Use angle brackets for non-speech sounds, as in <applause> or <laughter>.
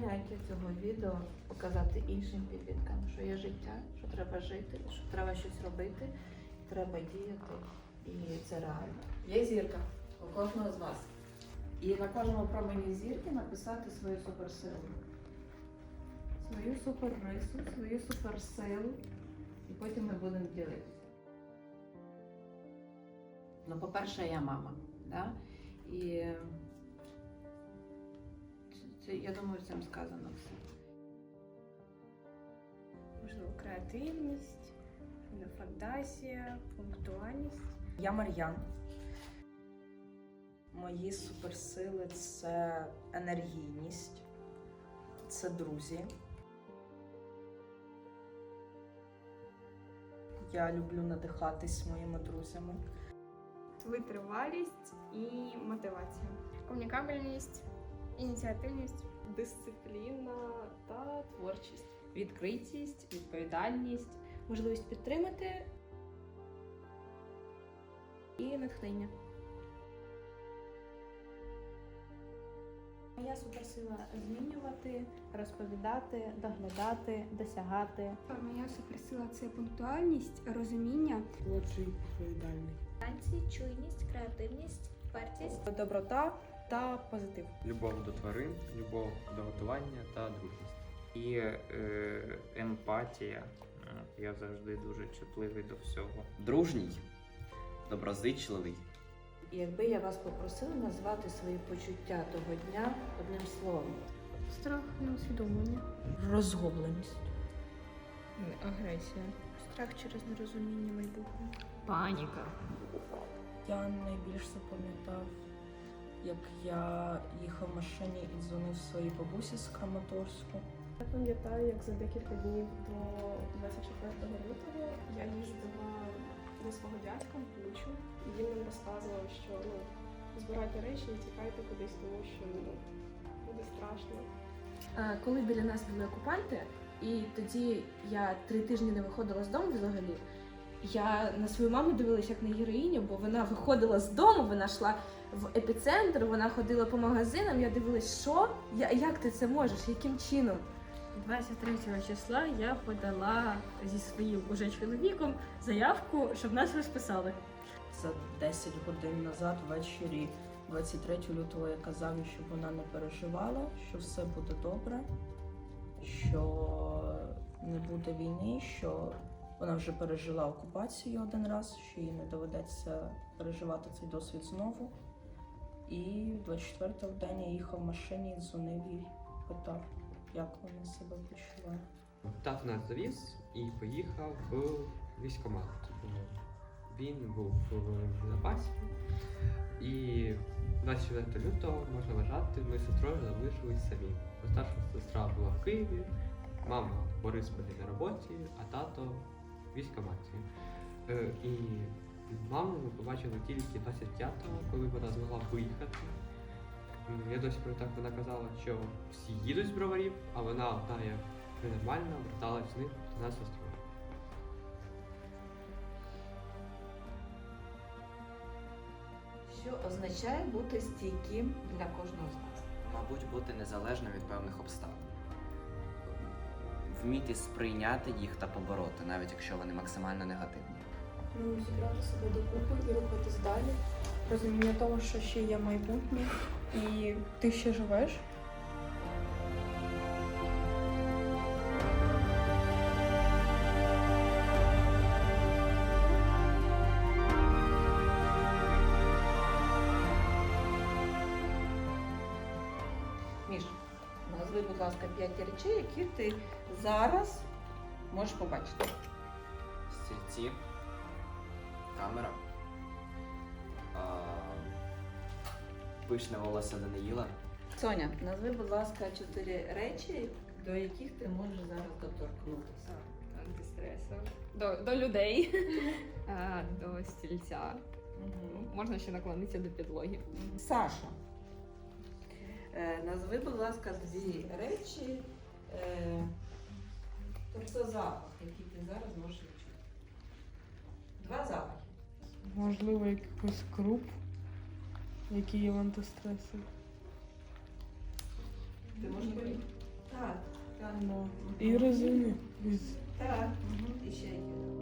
поняття цього відео показати іншим підліткам, що є життя, що треба жити, що треба щось робити, треба діяти, і це реально. Є зірка у кожного з вас. І на кожному промені зірки написати свою суперсилу. Свою суперрису, свою суперсилу. І потім ми будемо ділитися. Ну, по-перше, я мама. Да? І це- я думаю, цим сказано все. можливо, креативність, фантазія, пунктуальність. Я Мар'ян. Мої суперсили це енергійність, це друзі. Я люблю надихатись моїми друзями. Витривалість і мотивація. Комунікабельність, ініціативність. дисципліна та творчість, відкритість, відповідальність, можливість підтримати і натхнення. Моя суперсила змінювати, розповідати, доглядати, досягати. Моя суперсила це пунктуальність, розуміння. Творчий відповідальний. Танці, чуйність, креативність, впертість. Доброта та позитив. любов до тварин, любов до готування та дружність. І е, емпатія. Я завжди дуже чутливий до всього. дружній, доброзичливий, І якби я вас попросила назвати свої почуття того дня одним словом. Страх неусвідомлення. Розгубленість. Агресія. Страх через нерозуміння майбутнього. Паніка. Я найбільш запам'ятав, як я їхав в машині і дзвонив своїй бабусі з Краматорську. Я пам'ятаю, як за декілька днів до 24 лютого я їздила до свого дядька в Бучу, і він нам розказував, що ну, збирайте речі і тікайте кудись, тому що ну, буде страшно. Коли біля нас були окупанти, і тоді я три тижні не виходила з дому взагалі. Я на свою маму дивилася як на героїню, бо вона виходила з дому, вона йшла в епіцентр, вона ходила по магазинам. Я дивилась, що я, як ти це можеш, яким чином? 23 числа я подала зі своїм уже чоловіком заявку, щоб нас розписали. За 10 годин назад ввечері 23 лютого я казав щоб вона не переживала, що все буде добре, що не буде війни, що вона вже пережила окупацію один раз, що їй не доведеться переживати цей досвід знову. І 24-го в день я їхав в машині, дзвонив їй, питав, як вона себе почуває. Тато нас завіз і поїхав в військкомат. Він був в запасі. І 24 лютого можна вважати, ми сестрою залишились самі. Старша сестра була в Києві, мама в Борисполі на роботі, а тато в військкоматі. Е, І маму ми побачили тільки 25-го, коли вона змогла виїхати. Я досі пам'ятаю, як вона казала, що всі їдуть з броварів, а вона одна як ненормальна, верталась з них до нас з сестрою. Що означає бути стійким для кожного з вас? мабуть, бути незалежним від певних обставин. Вміти сприйняти їх та побороти, навіть якщо вони максимально негативні. Ну, зібрати себе докупи і рухатись далі. Розуміння того, що ще є майбутнє, і ти ще живеш. Міш, назви, будь ласка, п'ять речей, які ти зараз можеш побачити. Стільці, камера, а, пишне волосся Даниїла, Соня, назви, будь ласка, чотири речі, до яких ти можеш зараз доторкнутися. Антистресу. До, до людей, <laughs> а, до стільця. Можна ще наклонитися до підлоги. Саша, е, назви, будь ласка, дві речі, е, тобто запах, який ти зараз можеш. Можливо, якихось круп, які є в антистресі. Ти можеш помітити? Так, там. І розумні. Так. Мгм.